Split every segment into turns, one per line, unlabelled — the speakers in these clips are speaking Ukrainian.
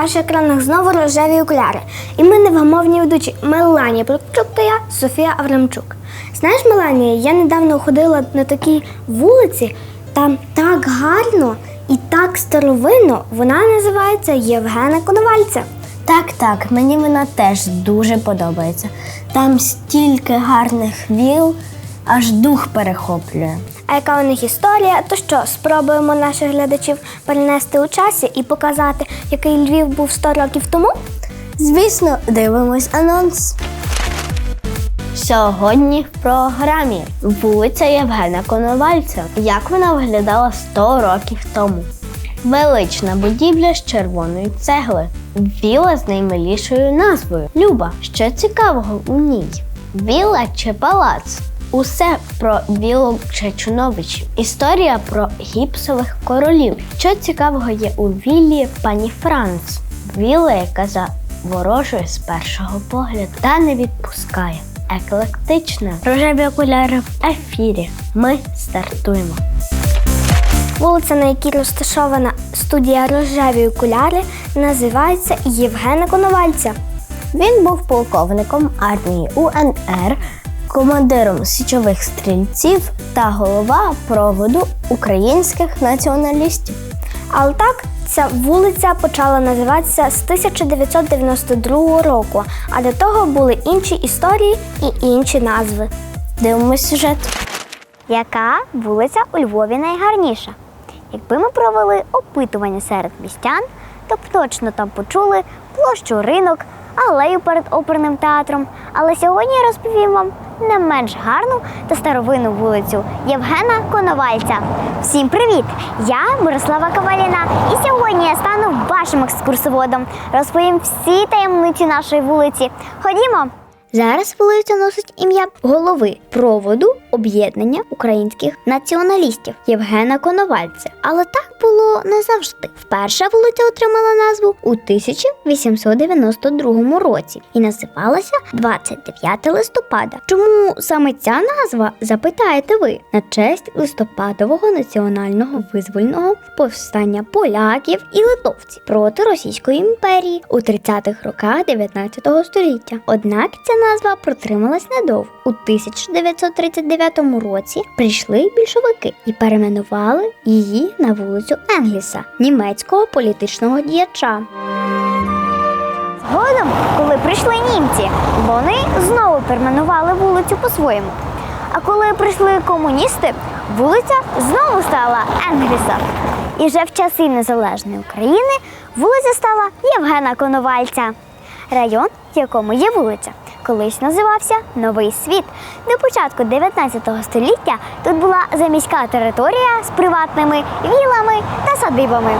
ваших екранах знову рожеві окуляри. І ми невгамовні ведучі Меланія Прокчук та я Софія Аврамчук. Знаєш, Меланія, я недавно ходила на такій вулиці, там так гарно і так старовинно. Вона називається Євгена Коновальця.
Так, так, мені вона теж дуже подобається. Там стільки гарних віл, аж дух перехоплює.
А яка у них історія? То що, спробуємо наших глядачів перенести у часі і показати, який Львів був 100 років тому?
Звісно, дивимось анонс. Сьогодні в програмі вулиця Євгена Коновальця. Як вона виглядала 100 років тому. Велична будівля з червоної цегли. Віла з наймилішою назвою Люба. Що цікавого у ній? Віла чи палац? Усе про вілу Чечуновичів. Історія про гіпсових королів. Що цікавого є у віллі пані Франц? Віла, яка заворожує з першого погляду та не відпускає. Еклектична. Рожеві окуляри в ефірі. Ми стартуємо.
Вулиця, на якій розташована студія рожеві окуляри, називається Євгена Коновальця.
Він був полковником армії УНР, командиром січових стрільців та голова проводу українських націоналістів.
Але так, ця вулиця почала називатися з 1992 року, а до того були інші історії і інші назви.
Дивимось сюжет.
Яка вулиця у Львові найгарніша? Якби ми провели опитування серед містян, то б точно там почули площу ринок, алею перед оперним театром. Але сьогодні я розповім вам не менш гарну та старовинну вулицю Євгена Коновальця. Всім привіт! Я Мирослава Каваліна, і сьогодні я стану вашим екскурсоводом. Розповім всі таємниці нашої вулиці. Ходімо!
Зараз вулиця носить ім'я голови проводу об'єднання українських націоналістів Євгена Коновальця. Але так було не завжди. Вперше вулиця отримала назву у 1892 році і називалася 29 листопада. Чому саме ця назва запитаєте ви на честь листопадового національного визвольного повстання поляків і литовців проти Російської імперії у 30-х роках 19 століття. Однак ця назва протрималась недовго. У 1939 році прийшли більшовики і перейменували її на вулицю Енгліса, німецького політичного діяча.
Згодом, коли прийшли німці, вони знову перейменували вулицю по-своєму. А коли прийшли комуністи, вулиця знову стала Енгельса. І вже в часи незалежної України вулиця стала Євгена Коновальця. Район, в якому є вулиця, колись називався Новий світ. До початку 19 століття тут була заміська територія з приватними вілами та садибами.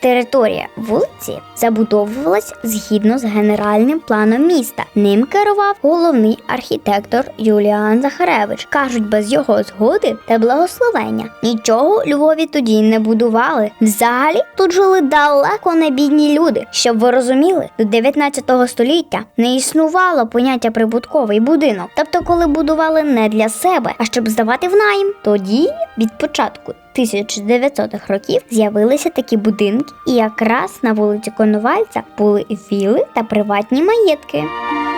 Територія вулиці забудовувалась згідно з генеральним планом міста. Ним керував головний архітектор Юліан Захаревич. Кажуть, без його згоди та благословення нічого Львові тоді не будували. Взагалі тут жили далеко не бідні люди. Щоб ви розуміли, до 19 століття не існувало поняття прибутковий будинок. Тобто, коли будували не для себе, а щоб здавати в найм, тоді від початку 1900-х років з'явилися такі будинки, і якраз на вулиці Коновальця були віли та приватні маєтки.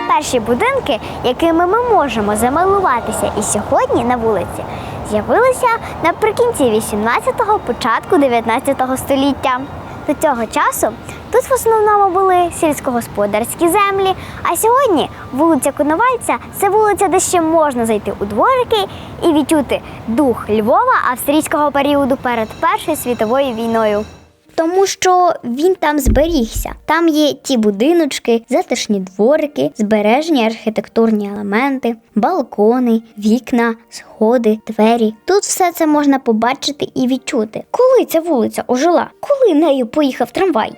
Перші будинки, якими ми можемо замилуватися і сьогодні на вулиці, з'явилися наприкінці 18-го, початку 19-го століття. До цього часу тут в основному були сільськогосподарські землі. А сьогодні вулиця Коновальця це вулиця, де ще можна зайти у дворики і відчути дух Львова австрійського періоду перед Першою світовою війною.
Тому що він там зберігся. Там є ті будиночки, затишні дворики, збережені архітектурні елементи, балкони, вікна, сходи, двері. Тут все це можна побачити і відчути. Коли ця вулиця ожила? Коли нею поїхав трамвай?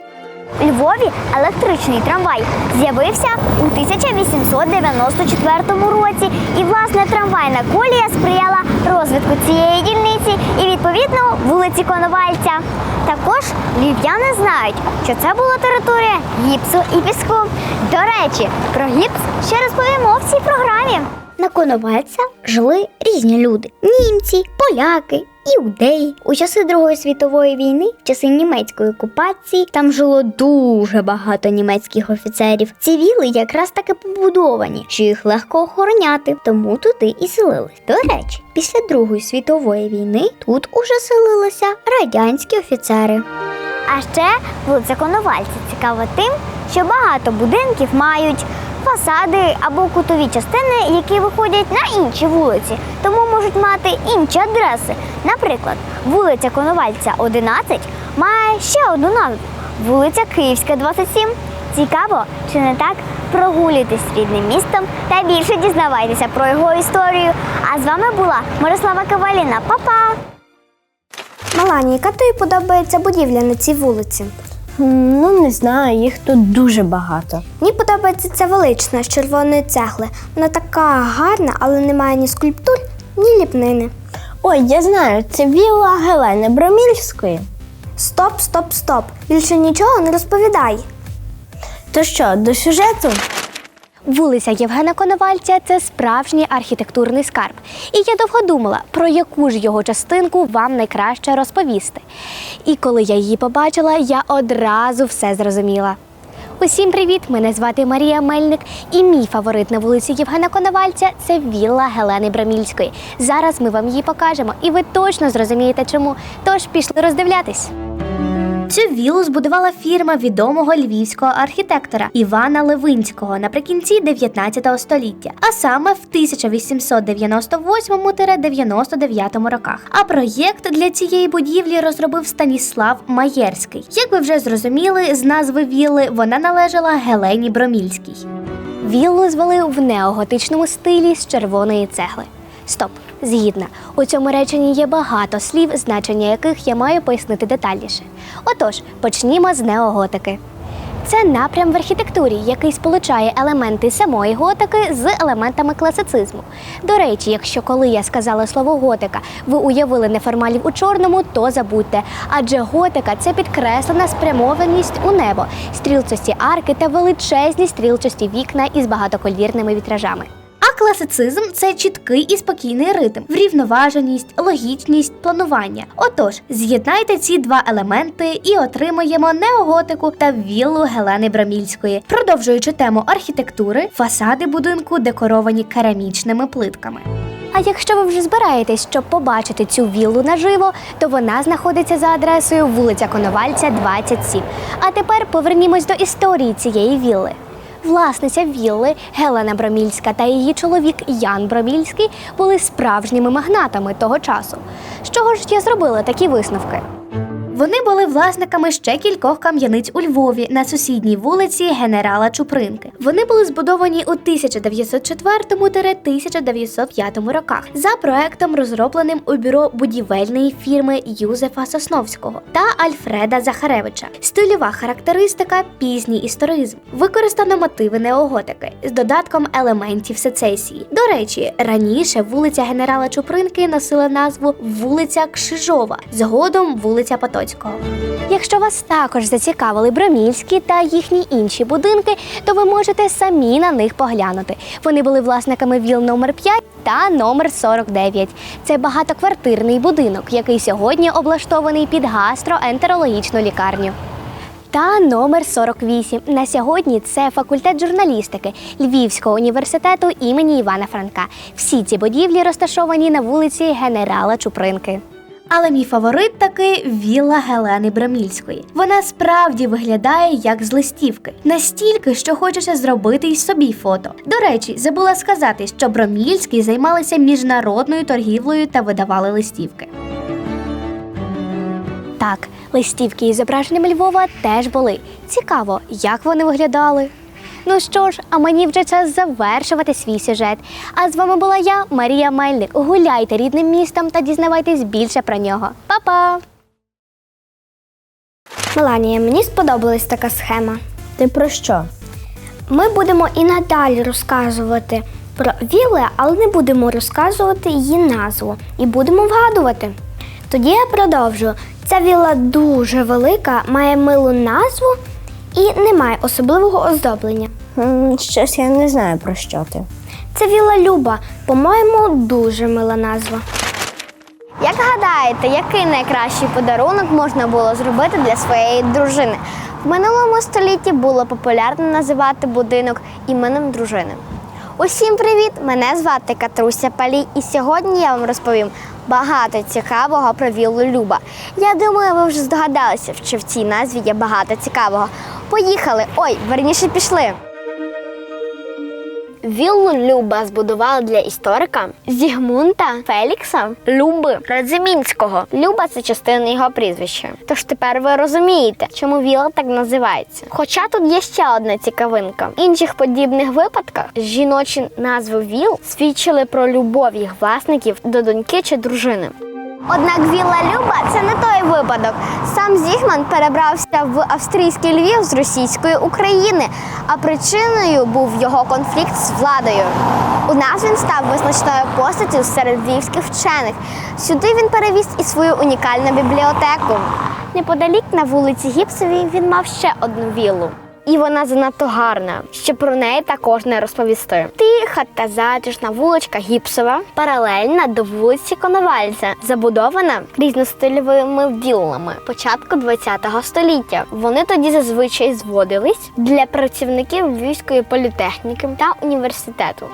Львові електричний трамвай з'явився у 1894 році, і власне трамвайна колія сприяла розвитку цієї дільниці і відповідно вулиці Коновальця. Також львів'яни знають, що це була територія гіпсу і піску. До речі, про гіпс ще розповімо в цій програмі.
На Коновальця жили різні люди: німці, поляки, іудеї. У часи Другої світової війни, в часи німецької окупації, там жило дуже багато німецьких офіцерів. Ці віли якраз таки побудовані, що їх легко охороняти, тому туди і селились. До речі, після Другої світової війни тут уже селилися радянські офіцери.
А ще вулиця Коновальця цікава тим, що багато будинків мають фасади або кутові частини, які виходять на інші вулиці, тому можуть мати інші адреси. Наприклад, вулиця Коновальця 11 має ще одну назву вулиця Київська, 27. Цікаво, чи не так? Прогулюйтесь рідним містом та більше дізнавайтеся про його історію. А з вами була Мирослава Каваліна. Па-па!
Меланія, яка тобі подобається будівля на цій вулиці?
Ну, не знаю, їх тут дуже багато.
Мені подобається ця велична з червоної цегли. Вона така гарна, але немає ні скульптур, ні ліпнини.
Ой, я знаю, це вілла Гелени Бромільської.
Стоп, стоп, стоп. Більше нічого не розповідай.
То що, до сюжету?
Вулиця Євгена Коновальця це справжній архітектурний скарб. І я довго думала, про яку ж його частинку вам найкраще розповісти. І коли я її побачила, я одразу все зрозуміла. Усім привіт! Мене звати Марія Мельник, і мій фаворит на вулиці Євгена Коновальця це вілла Гелени Брамільської. Зараз ми вам її покажемо, і ви точно зрозумієте, чому. Тож пішли роздивлятись. Цю віллу збудувала фірма відомого львівського архітектора Івана Левинського наприкінці 19 століття, а саме в 1898-99 роках. А проєкт для цієї будівлі розробив Станіслав Маєрський. Як ви вже зрозуміли, з назви вілли вона належала Гелені Бромільській. Віллу звели в неоготичному стилі з червоної цегли. Стоп, згідна. У цьому реченні є багато слів, значення яких я маю пояснити детальніше. Отож, почнімо з неоготики. Це напрям в архітектурі, який сполучає елементи самої готики з елементами класицизму. До речі, якщо коли я сказала слово готика, ви уявили неформалів у чорному, то забудьте. Адже готика це підкреслена спрямованість у небо, стрілчасті арки та величезні стрілчасті вікна із багатоколірними вітражами. Класицизм це чіткий і спокійний ритм, врівноваженість, логічність, планування. Отож, з'єднайте ці два елементи і отримаємо неоготику та віллу Гелени Брамільської. Продовжуючи тему архітектури, фасади будинку декоровані керамічними плитками. А якщо ви вже збираєтесь, щоб побачити цю віллу наживо, то вона знаходиться за адресою вулиця Коновальця, 27. А тепер повернімось до історії цієї вілли. Власниця вілли Гелена Бромільська та її чоловік Ян Бромільський були справжніми магнатами того часу. З чого ж я зробила такі висновки? Вони були власниками ще кількох кам'яниць у Львові на сусідній вулиці генерала Чупринки. Вони були збудовані у 1904-1905 роках за проектом, розробленим у бюро будівельної фірми Юзефа Сосновського та Альфреда Захаревича. Стильова характеристика пізній історизм. Використано мотиви неоготики з додатком елементів сецесії. До речі, раніше вулиця генерала Чупринки носила назву вулиця Кшижова, згодом вулиця Потоцького. Якщо вас також зацікавили Бромільські та їхні інші будинки, то ви можете самі на них поглянути. Вони були власниками віл номер 5 та номер 49. Це багатоквартирний будинок, який сьогодні облаштований під гастроентерологічну лікарню. Та номер 48. На сьогодні це факультет журналістики Львівського університету імені Івана Франка. Всі ці будівлі розташовані на вулиці генерала Чупринки. Але мій фаворит таки вілла Гелени Брамільської. Вона справді виглядає як з листівки, настільки, що хочеться зробити й собі фото. До речі, забула сказати, що Бромільські займалися міжнародною торгівлею та видавали листівки. Так, листівки із зображенням Львова теж були. Цікаво, як вони виглядали. Ну що ж, а мені вже час завершувати свій сюжет. А з вами була я, Марія Мельник. Гуляйте рідним містом та дізнавайтесь більше про нього. Па-па!
Меланія, мені сподобалась така схема.
Ти про що?
Ми будемо і надалі розказувати про вілли, але не будемо розказувати її назву і будемо вгадувати. Тоді я продовжу. Ця вілла дуже велика, має милу назву і не має особливого оздоблення.
Щось я не знаю про що ти.
Це вілла Люба, по-моєму, дуже мила назва.
Як гадаєте, який найкращий подарунок можна було зробити для своєї дружини? В минулому столітті було популярно називати будинок іменем дружини. Усім привіт! Мене звати Катруся Палій, і сьогодні я вам розповім багато цікавого про віллу Люба. Я думаю, ви вже здогадалися, що в цій назві є багато цікавого. Поїхали! Ой, верніше пішли. Віллу Люба збудували для історика Зігмунта Фелікса Люби Радзимінського. Люба це частина його прізвища. Тож тепер ви розумієте, чому вілла так називається. Хоча тут є ще одна цікавинка. В інших подібних випадках жіночі назви віл свідчили про любов їх власників до доньки чи дружини. Однак Вілла Люба це не той випадок. Сам Зігман перебрався в австрійський Львів з російської України, а причиною був його конфлікт з владою. У нас він став визначною постаттю серед львівських вчених. Сюди він перевіз і свою унікальну бібліотеку. Неподалік на вулиці Гіпсовій він мав ще одну віллу. І вона занадто гарна, щоб про неї також не розповісти. Тиха та затишна вуличка Гіпсова, паралельна до вулиці Коновальця, забудована різностильовими віллами початку ХХ століття. Вони тоді зазвичай зводились для працівників Львівської політехніки та університету.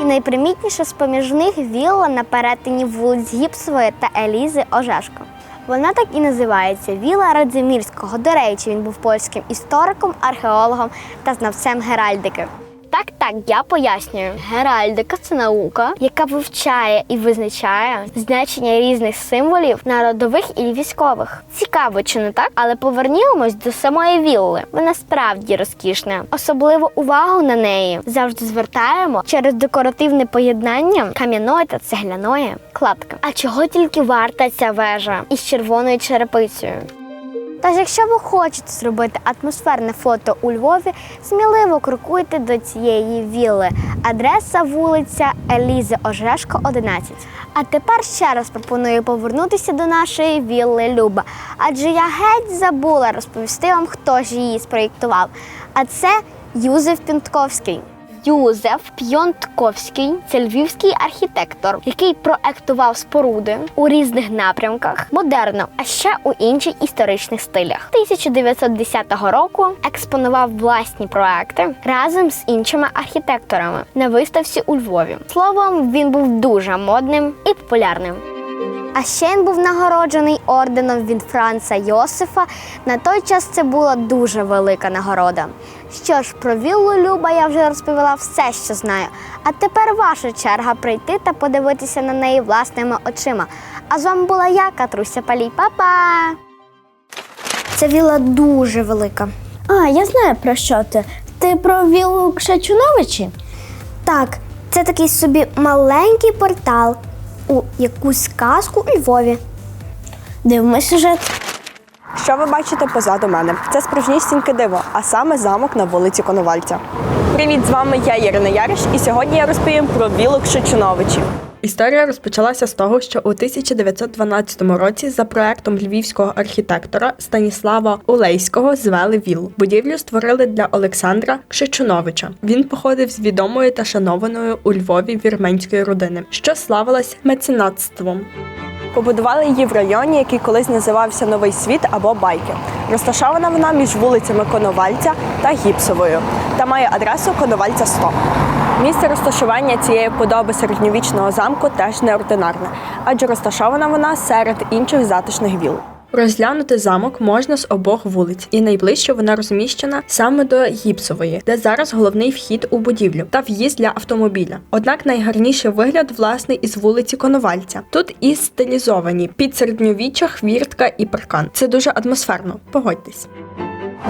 І найпримітніша з поміж них вілла на перетині вулиць Гіпсової та Елізи Ожешко. Вона так і називається Віла Радзимірського. До речі, він був польським істориком, археологом та знавцем геральдики. Так, так, я пояснюю. Геральдика це наука, яка вивчає і визначає значення різних символів народових і військових. Цікаво, чи не так? Але повернімось до самої вілли. Вона справді розкішна. Особливу увагу на неї завжди звертаємо через декоративне поєднання кам'яної та цегляної кладки. А чого тільки варта ця вежа із червоною черепицею? Тож, якщо ви хочете зробити атмосферне фото у Львові, сміливо крокуйте до цієї вілли. Адреса вулиця Елізи Ожешко, 11. А тепер ще раз пропоную повернутися до нашої вілли Люба. Адже я геть забула розповісти вам, хто ж її спроєктував. А це Юзеф Пінтковський. Юзеф П'йонтковський це львівський архітектор, який проектував споруди у різних напрямках, модерно, а ще у інших історичних стилях. 1910 року експонував власні проекти разом з іншими архітекторами на виставці у Львові. Словом, він був дуже модним і популярним. А ще він був нагороджений орденом від Франца Йосифа. На той час це була дуже велика нагорода. Що ж, про віллу Люба я вже розповіла все, що знаю. А тепер ваша черга прийти та подивитися на неї власними очима. А з вами була я, Катруся Палій. Па-па!
Ця віла дуже велика.
А, я знаю про що ти. Ти про віллу Кшечуновичі?
Так, це такий собі маленький портал у якусь казку у Львові.
Дивимось сюжет.
Що ви бачите позаду мене? Це справжнісіньке диво, а саме замок на вулиці Коновальця. Привіт, з вами я Ірина Яриш, і сьогодні я розповім про вілок Кшичуновичі. Історія розпочалася з того, що у 1912 році за проектом львівського архітектора Станіслава Улейського звели віллу. Будівлю створили для Олександра Кшичуновича. Він походив з відомої та шанованої у Львові вірменської родини, що славилась меценатством. Побудували її в районі, який колись називався Новий Світ або Байки. Розташована вона між вулицями Коновальця та Гіпсовою та має адресу Коновальця 100. Місце розташування цієї подоби середньовічного замку теж неординарне, адже розташована вона серед інших затишних віл. Розглянути замок можна з обох вулиць, і найближче вона розміщена саме до Гіпсової, де зараз головний вхід у будівлю та в'їзд для автомобіля. Однак найгарніший вигляд власне із вулиці Коновальця. Тут і стилізовані під середньовіччя хвіртка і паркан. Це дуже атмосферно. Погодьтесь.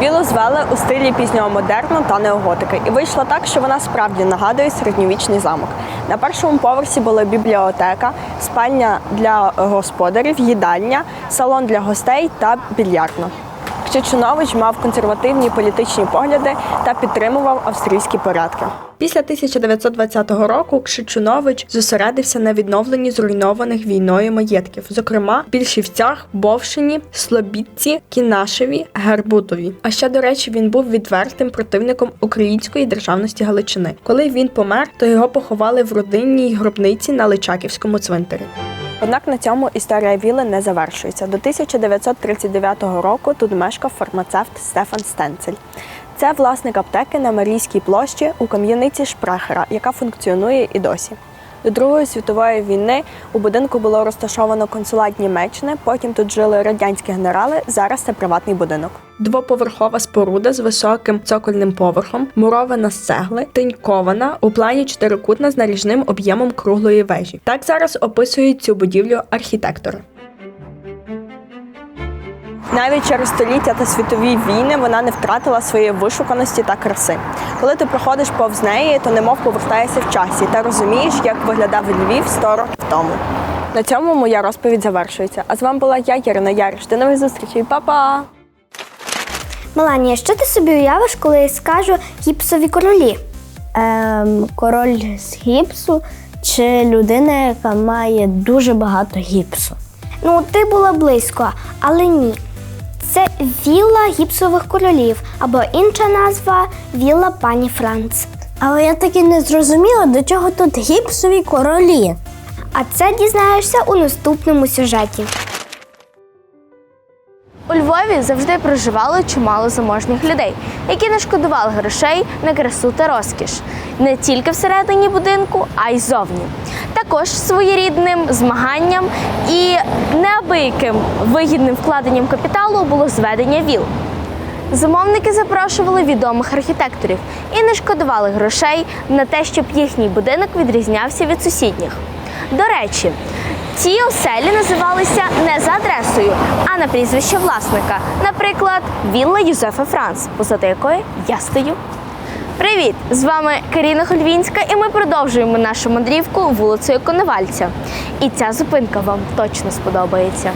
Вілу звели у стилі пізнього модерну та неоготики, і вийшло так, що вона справді нагадує середньовічний замок. На першому поверсі була бібліотека, спальня для господарів, їдальня, салон для гостей та більярдна. Кчечунович мав консервативні політичні погляди та підтримував австрійські порядки. Після 1920 року Кшичунович зосередився на відновленні зруйнованих війною маєтків, зокрема Більшівцях, Бовшині, Слобідці, Кінашеві, Гербутові. А ще, до речі, він був відвертим противником української державності Галичини. Коли він помер, то його поховали в родинній гробниці на Личаківському цвинтарі. Однак на цьому історія віли не завершується. До 1939 року тут мешкав фармацевт Стефан Стенцель. Це власник аптеки на Марійській площі у кам'яниці Шпрехера, яка функціонує і досі. До Другої світової війни у будинку було розташовано консулат Німеччини. Потім тут жили радянські генерали. Зараз це приватний будинок. Двоповерхова споруда з високим цокольним поверхом, мурована з цегли, тинькована у плані чотирикутна з наріжним об'ємом круглої вежі. Так зараз описують цю будівлю архітектори. Навіть через століття та світові війни вона не втратила своєї вишуканості та краси. Коли ти проходиш повз неї, то немов повертаєшся в часі та розумієш, як виглядав Львів 100 років тому. На цьому моя розповідь завершується. А з вами була я, Ярина Яриш. До нових зустрічей, Па-па!
Меланія, що ти собі уявиш, коли я скажу гіпсові королі?
Ем, король з гіпсу чи людина, яка має дуже багато гіпсу?
Ну, ти була близько, але ні. Це вілла гіпсових королів або інша назва вілла пані Франц.
Але я таки не зрозуміла, до чого тут гіпсові королі.
А це дізнаєшся у наступному сюжеті.
У Львові завжди проживало чимало заможних людей, які не шкодували грошей на красу та розкіш не тільки всередині будинку, а й зовні. Також своєрідним змаганням і неабияким вигідним вкладенням капіталу було зведення віл. Замовники запрошували відомих архітекторів і не шкодували грошей на те, щоб їхній будинок відрізнявся від сусідніх. До речі, ці оселі називалися не за адресою, а на прізвище власника. Наприклад, Вілла Юзефа Франц, позади якої я стою. Привіт! З вами Каріна Хольвінська, і ми продовжуємо нашу мандрівку вулицею Коновальця. І ця зупинка вам точно сподобається.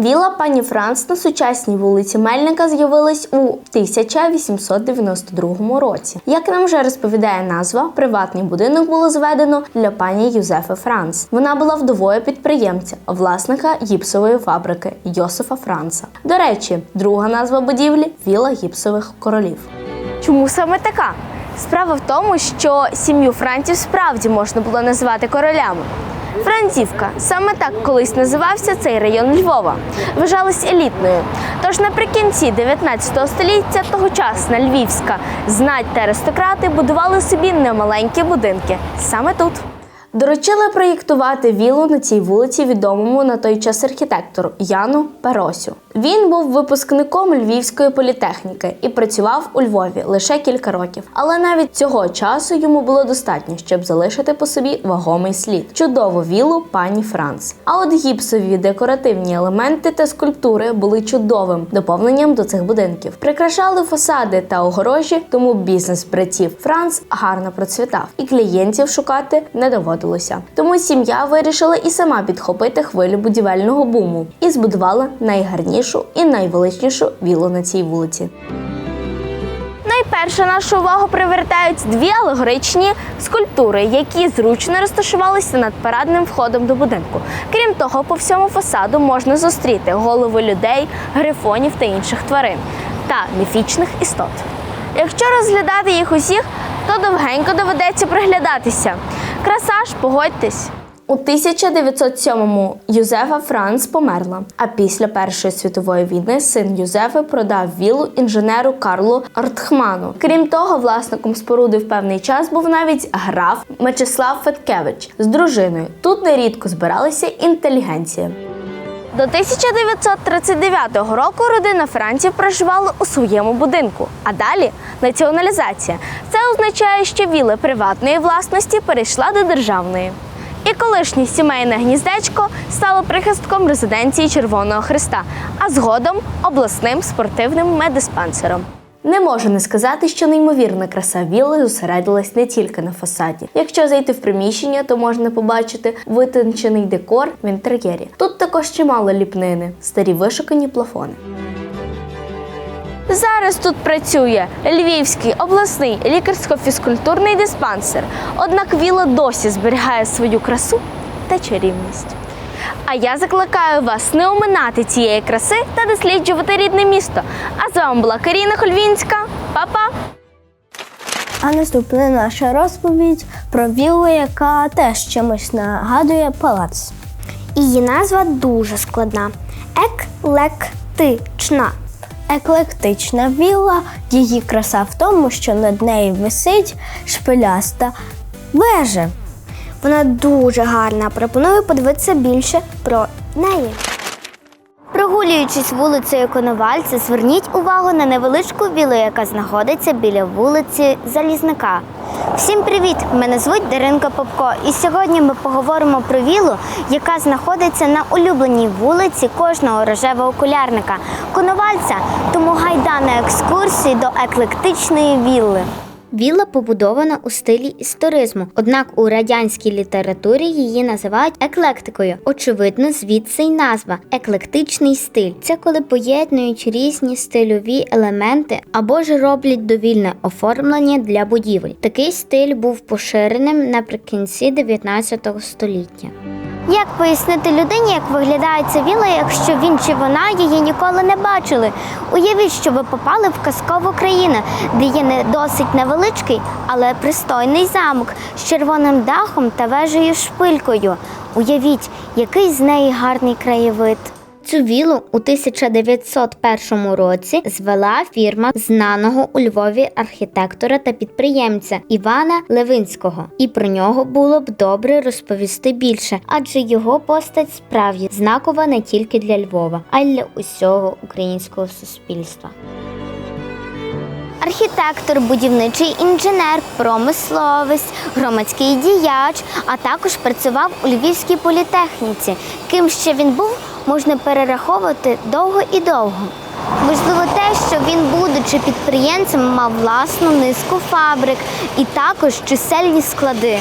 Віла пані Франц на сучасній вулиці Мельника з'явилась у 1892 році. Як нам вже розповідає назва, приватний будинок було зведено для пані Юзефи Франц. Вона була вдовою підприємця, власника гіпсової фабрики Йосифа Франца. До речі, друга назва будівлі Віла гіпсових королів. Чому саме така? Справа в тому, що сім'ю Франців справді можна було назвати королями. Францівка саме так колись називався цей район Львова. Вважалась елітною. Тож наприкінці 19 століття тогочасна львівська знать та аристократи будували собі немаленькі будинки саме тут. Доручили проєктувати вілу на цій вулиці відомому на той час архітектору Яну Перосю. Він був випускником Львівської політехніки і працював у Львові лише кілька років. Але навіть цього часу йому було достатньо, щоб залишити по собі вагомий слід чудову вілу пані Франц. А от гіпсові декоративні елементи та скульптури були чудовим доповненням до цих будинків. Прикрашали фасади та огорожі, тому бізнес братів Франц гарно процвітав, і клієнтів шукати не доводилося. Тому сім'я вирішила і сама підхопити хвилю будівельного буму і збудувала найгарнішу і найвеличнішу вілу на цій вулиці. Найперше нашу увагу привертають дві алегоричні скульптури, які зручно розташувалися над парадним входом до будинку. Крім того, по всьому фасаду можна зустріти голови людей, грифонів та інших тварин та міфічних істот. Якщо розглядати їх усіх, то довгенько доведеться приглядатися. Краса ж, погодьтесь. У 1907-му Юзефа Франц померла. А після Першої світової війни син Юзефи продав віллу інженеру Карлу Артхману. Крім того, власником споруди в певний час був навіть граф Мечислав Феткевич з дружиною. Тут нерідко збиралися інтелігенція. До 1939 року родина Франців проживала у своєму будинку, а далі націоналізація. Це означає, що віла приватної власності перейшла до державної. І колишнє сімейне гніздечко стало прихистком резиденції Червоного Христа, а згодом обласним спортивним медиспансером. Не можу не сказати, що неймовірна краса вілли зосередилась не тільки на фасаді. Якщо зайти в приміщення, то можна побачити витончений декор в інтер'єрі. Тут також чимало ліпнини, старі вишукані плафони. Зараз тут працює Львівський обласний лікарсько-фізкультурний диспансер. Однак віла досі зберігає свою красу та чарівність. А я закликаю вас не оминати цієї краси та досліджувати рідне місто. А з вами була Каріна Хольвінська. Па-па!
А наступна наша розповідь про віллу, яка теж чимось нагадує палац.
Її назва дуже складна. Еклектична.
Еклектична вілла, її краса в тому, що над нею висить шпиляста вежа.
Вона дуже гарна. Пропоную подивитися більше про неї.
Прогулюючись вулицею Коновальця, зверніть увагу на невеличку вілу, яка знаходиться біля вулиці Залізника. Всім привіт! Мене звуть Даринка Попко, і сьогодні ми поговоримо про вілу, яка знаходиться на улюбленій вулиці кожного рожевого окулярника Коновальця. Тому гайда на екскурсії до еклектичної вілли.
Вілла побудована у стилі історизму, однак у радянській літературі її називають еклектикою. Очевидно, звідси й назва еклектичний стиль. Це коли поєднують різні стильові елементи або ж роблять довільне оформлення для будівель. Такий стиль був поширеним наприкінці 19 століття.
Як пояснити людині, як виглядає ця віла, якщо він чи вона її ніколи не бачили? Уявіть, що ви попали в казкову країну, де є не досить невеличкий, але пристойний замок з червоним дахом та вежею шпилькою. Уявіть, який з неї гарний краєвид.
Цю вілу у 1901 році звела фірма знаного у Львові архітектора та підприємця Івана Левинського, і про нього було б добре розповісти більше, адже його постать справді знакова не тільки для Львова, а й для усього українського суспільства.
Архітектор, будівничий інженер, промисловець, громадський діяч, а також працював у Львівській політехніці. Ким ще він був, можна перераховувати довго і довго. Можливо, те, що він, будучи підприємцем, мав власну низку фабрик і також чисельні склади.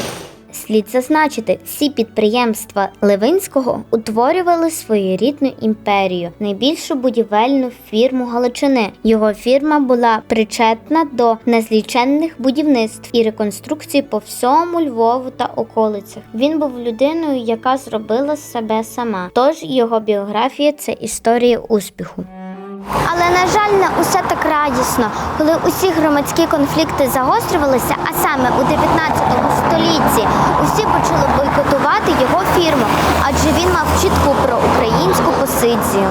Слід зазначити, всі підприємства Левинського утворювали своєрідну імперію, найбільшу будівельну фірму Галичини. Його фірма була причетна до незліченних будівництв і реконструкцій по всьому Львову та околицях. Він був людиною, яка зробила себе сама. Тож його біографія це історія успіху.
Але на жаль, не усе так радісно, коли усі громадські конфлікти загострювалися, а саме у 19 столітті усі почали бойкотувати його фірму, адже він мав чітку проукраїнську позицію.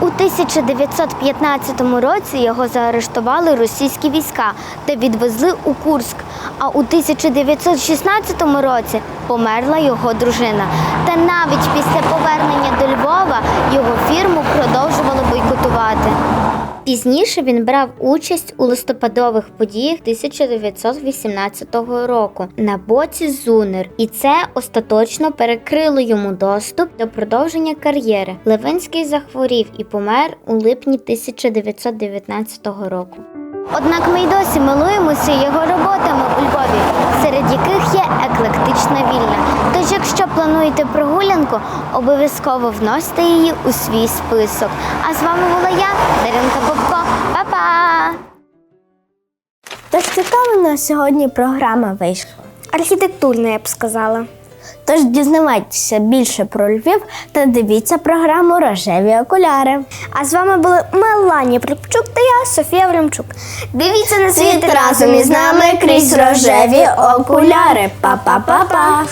У 1915 році його заарештували російські війська та відвезли у Курськ. А у 1916 році померла його дружина. Та навіть після повернення до Львова його фірму продовжували бойкотувати.
Пізніше він брав участь у листопадових подіях 1918 року на боці Зунер, і це остаточно перекрило йому доступ до продовження кар'єри. Левинський захворів і помер у липні 1919 року.
Однак ми й досі милуємося його роботами у Львові, серед яких є еклектична вільна. Тож, якщо плануєте прогулянку, обов'язково вносьте її у свій список. А з вами була я, Даринка Бобко. Па-па!
Тож цікава на сьогодні програма вийшла.
Архітектурна, я б сказала.
Тож дізнавайтеся більше про Львів та дивіться програму Рожеві окуляри.
А з вами були Мелані Припчук та я, Софія Времчук. Дивіться на
світ разом із нами крізь рожеві окуляри. Па-па-па-па!